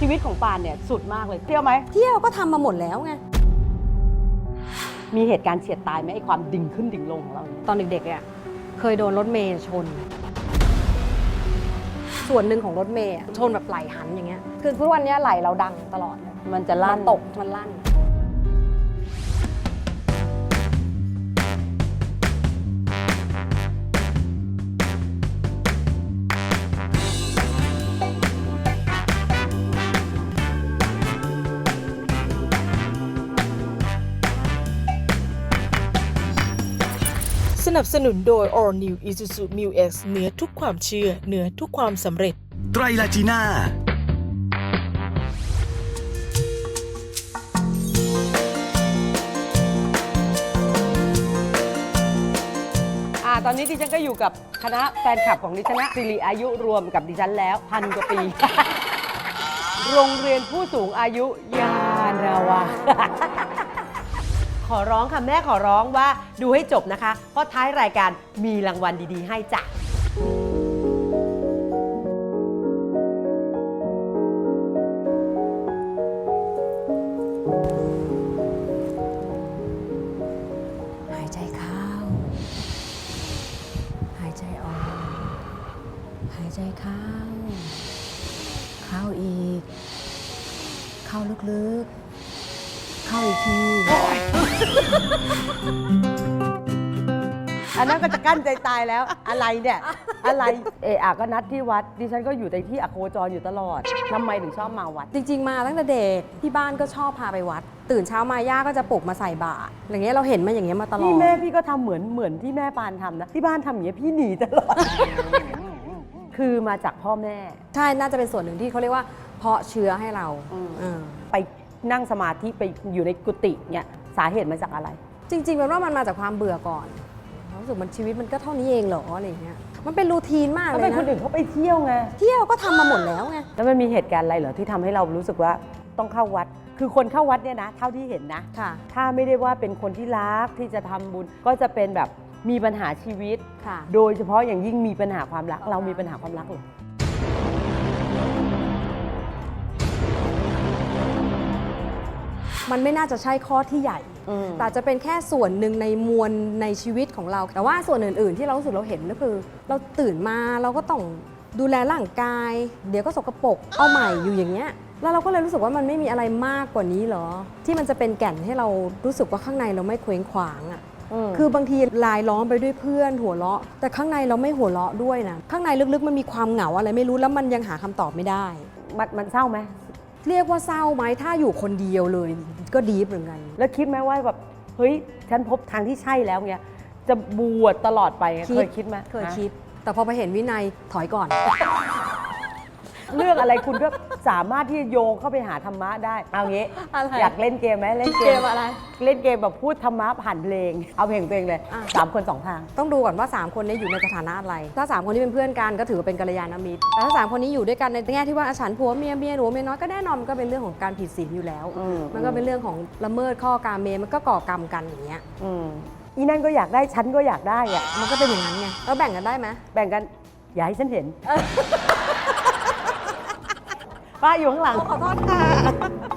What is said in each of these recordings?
ชีวิตของปานเนี่ยสุดมากเลยเที่ยวไหม เที่ยวก็ทำมาหมดแล้วไง มีเหตุการณ์เฉียดตายไหมไอ้ความดิ่งขึ้นดิ่งลงของเราเนี่ยตอนเด็กๆอะเคยโดนรถเมย์ชน ส่วนหนึ่งของรถเมย์อะชนแบบไหลหันอย่างเงี้ย คือทุกวันเนี้ยไหลเราดังตลอดเลยมันจะมัลั่นนตกมันลั่น นับสนุนโดย All New Isuzu Mu X เหนือทุกความเชื่อ เหนือทุกความสำเร็จ ไตรลาจีน่า อ่าตอนนี้ดิฉันก็อยู่กับคณะแฟนคลับของดิฉันนะสิริอายุรวมกับดิฉันแล้วพันกว่าปี โรงเรียนผู้สูงอายุยานาวา ขอร้องค่ะแม่ขอร้องว่าดูให้จบนะคะ เพราะท้ายรายการมีรางวัลดีๆ ให้จ้ะหายใจเข้า หายใจออก หายใจเข้า เข้าอีก เข้าลึกๆ เข้าอีกที อันนั้นก็จะกั้นใจตายแล้ว อะไรเนี่ย อะไร เอะอะก็นัดที่วัด ดิฉันก็อยู่ในที่อโคจรอยู่ตลอดทำไมถึงชอบมาวัด จริง ๆ มาตั้งแต่เด็กที่บ้านก็ชอบพาไปวัด ตื่นเช้ามาย่าก็จะปลุกมาใส่บาตรอย่างเงี้ยเราเห็นมาอย่างเงี้ยมาตลอดพี่แม่พี่ก็ทำเหมือนเหมือนที่แม่ปานทำนะ ที่บ้านทำอย่างเงี้ยพี่หนีตลอด คือมาจากพ่อแม่ ใช่ น่าจะเป็นส่วนหนึ่งที่เขาเรียกว่า เพาะเชื้อให้เราอืม เออไปนั่งสมาธิไปอยู่ในกุฏิเนี่ย สาเหตุมาจากอะไร จริงๆเป็นว่ามันมาจากความเบื่อก่อนรู้สึกมันชีวิตมันก็เท่านี้เองเหรออะไรอย่างเงี้ยมันเป็นรูทีนมากก็เลเป็ยนคนนะอื่นเขาไปเที่ยวไง เที่ยวก็ทำมาหมดแล้วไง แล้วมันมีเหตุการณ์อะไรเหรอที่ทำให้เรารู้สึกว่าต้องเข้าวัด คือคนเข้าวัดเนี่ยนะ เท่าที่เห็นนะ ค่ะ ถ้าไม่ได้ว่าเป็นคนที่รักที่จะทำบุญ ก็จะเป็นแบบมีปัญหาชีวิต ค่ะ โดยเฉพาะอย่างยิ่งมีปัญหาความรัก เรามีปัญหาความรักเหรอ มันไม่น่าจะใช่ข้อที่ใหญ่ อืมแต่จะเป็นแค่ส่วนหนึ่งในมวลในชีวิตของเรา แต่ว่าส่วนอื่น ๆ ที่เรารู้สึกเราเห็นก็คือ เราตื่นมาเราก็ต้องดูแลร่างกาย เดี๋ยวก็สกปรกเอาใหม่อยู่อย่างเงี้ยแล้วเราก็เลยรู้สึกว่ามันไม่มีอะไรมากกว่านี้เหรอ ที่มันจะเป็นแก่นให้เรารู้สึกว่าข้างในเราไม่เคว้งขวางอะ่ะมคือบางทีลายล้อมไปด้วยเพื่อนหัวเราะ แต่ข้างในเราไม่หัวเราะด้วยนะข้างในลึกๆมันมีความเหงาอะไรไม่รู้แล้วมันยังหาคำตอบไม่ได้ มันมันเศร้าไหม เรียกว่าเศร้าไหมถ้าอยู่คนเดียวเลย ก็ดีฟเหมือนกัน แล้วคิดไหมว่าแบบเฮ้ยฉันพบทางที่ใช่แล้วเนี่ยจะบวชตลอดไปอะคิดเคยคิดไหมเคยฮะคิด แต่พอไปเห็นวินัยถอยก่อน เรื่องอะไรคุณก็สามารถที่จะโยงเข้าไปหาธรรมะได้เอางี้อะไรอยากเล่นเกมไหมเล่นเกเกมมอะไร เล่นเกมแบบพูดธรรมะผ่านเพลง เอาเพลงตัวเองเลยอะ สามคนสองทาง ต้องดูก่อนว่า 3 คนนี้อยู่ในสถานะอะไร ถ้า 3 คนนี้เป็นเพื่อนกันก็ถือว่าเป็นกัลยาณมิตรแต่ถ้า 3 คนนี้อยู่ด้วยกันในแง่ที่ว่าฉันผัวเมียเมียหนูเมียน้อยก็แน่นอนมันก็เป็นเรื่องของการผิดศีลอยู่แล้ว อืม มันก็เป็นเรื่องของละเมิดข้อการเมมันก็ก่อกรรมกันอย่างเงี้ย อืมอีนั่นก็อยากได้ฉันก็อยากได้อะมันก็เป็นอย่างนั้นไงแล้วแบ่งกันได้ไหมแบ่งกันอย่าให้ฉันเห็น ป้าอยู่ข้างหลังขอโทษค่ะ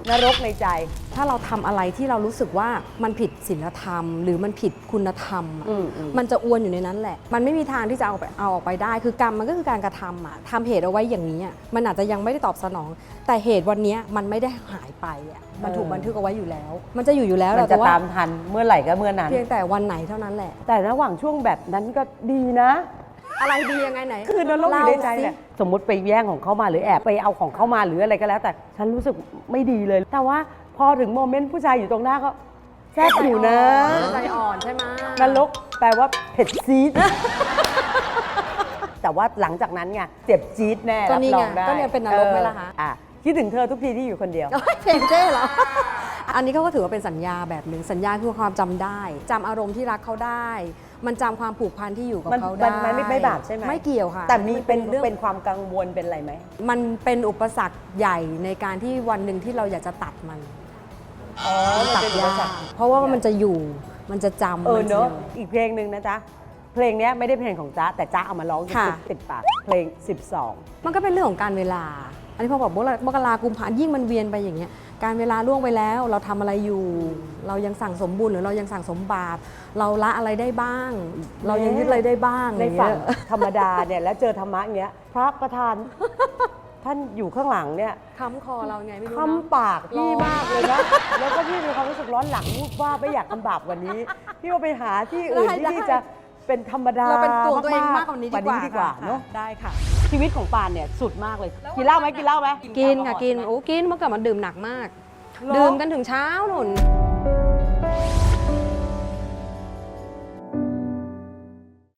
นรกในใจ ถ้าเราทำอะไรที่เรารู้สึกว่ามันผิดศีลธรรม หรือมันผิดคุณธรรมอะอืมอืมมันจะอวนอยู่ในนั้นแหละ มันไม่มีทางที่จะเอาไปเอาออกไปได้ คือกรรมมันก็คือการกระทำอะทำเหตุเอาไว้อย่างนี้อะมันอาจจะยังไม่ได้ตอบสนอง แต่เหตุวันเนี้ยมันไม่ได้หายไปอะมันถูกบันทึกเอาไว้อยู่แล้ว มันจะอยู่อยู่แล้วมันแต่จะว่าตามทันเมื่อไหร่ก็เมื่อนั้น เพียงแต่วันไหนเท่านั้นแหละ แต่ระหว่างช่วงแบบนั้นก็ดีนะ อะไรดียังไงไหนคือนรกอยู่ในใจเล่าสิเนี่ยสมมติไปแย่งของเขามาหรือแอบไปเอาของเขามาหรืออะไรก็แล้ว แต่ฉันรู้สึกไม่ดีเลย แต่ว่าพอถึงโมเมนต์ผู้ชายอยู่ตรงหน้าก็แซ่บอยู่นะใจอ่อนใช่ไหมนรกแปลว่าเผ็ดซีดแต่ว่าหลังจากนั้นไงเจ็บจี๊ดแน่ก็รับนี่รไงองได้ก็เนี่ยเป็นนรกไหมล่ะคะเอออะคิดถึงเธอทุกทีที่อยู่คนเดียวเอ้ยเพลงเจ้เหรอ อันนี้เขาก็ถือว่าเป็นสัญญาแบบหนึ่งสัญญาคือความจำได้จำอารมณ์ที่รักเขาได้ มันจำความผูกพันที่อยู่กับมันเขามัได้นมันไม่ไม่บาปใช่ไหมไม่เกี่ยวค่ะแต่มีเป็นเรื่อง เป็นความกังวลเป็นอะไรไหม มันเป็นอุปสรรคใหญ่ในการที่วันหนึ่งที่เราอยากจะตัดมันอ๋อมันตัดเป็นอุปยาสรรกคเพราะว่ามันจะอยู่มันจะจำเออมัจเนอะยู่อีกเพลงหนึ่งนะจ๊ะ เพลงเนี้ยไม่ได้เพลงของจ๊ะแต่จ๊ะเอามาร้องค่ะ ติดปากเพลง12มันก็เป็นเรื่องของการเวลา อันนี้พอบอกมกรากุมภายิ่งมันเวียนไปอย่างเงี้ยการเวลาล่วงไปแล้วเราทำอะไรอยู่ เรายังสั่งสมบุญหรือเรายังสั่งสมบาปเราละอะไรได้บ้าง เรายังยึดอะไรได้บ้างในอย่างฝั่งเงี้ยธรรมดาเนี่ยแล้วเจอธรรมะอย่างเงี้ยพระประธานท่านอยู่ข้างหลังเนี่ยค้ำคอเราไงไม่รู้คำเนาะปากพี่ร้อนมากเลยนะแล้วก็พี่มีความรู้สึกร้อนหลังวูบว่าไม่อยากทำบาปกว่านี้พี่ว่าไปหาที่อื่นที่ที่จะเป็นธรรมดาเราเป็นตัวตัวเองมากกว่านี้ดีกว่าดีกว่าค่ะเนาะได้ค่ะ ชีวิตของปานเนี่ยสุดมากเลยกินเหล้าไหมกินเหล้าไหมกินค่ะกินโอ้กินเมื่อก่อนมันดื่มหนักมากหรอดื่มกันถึงเช้าหนุน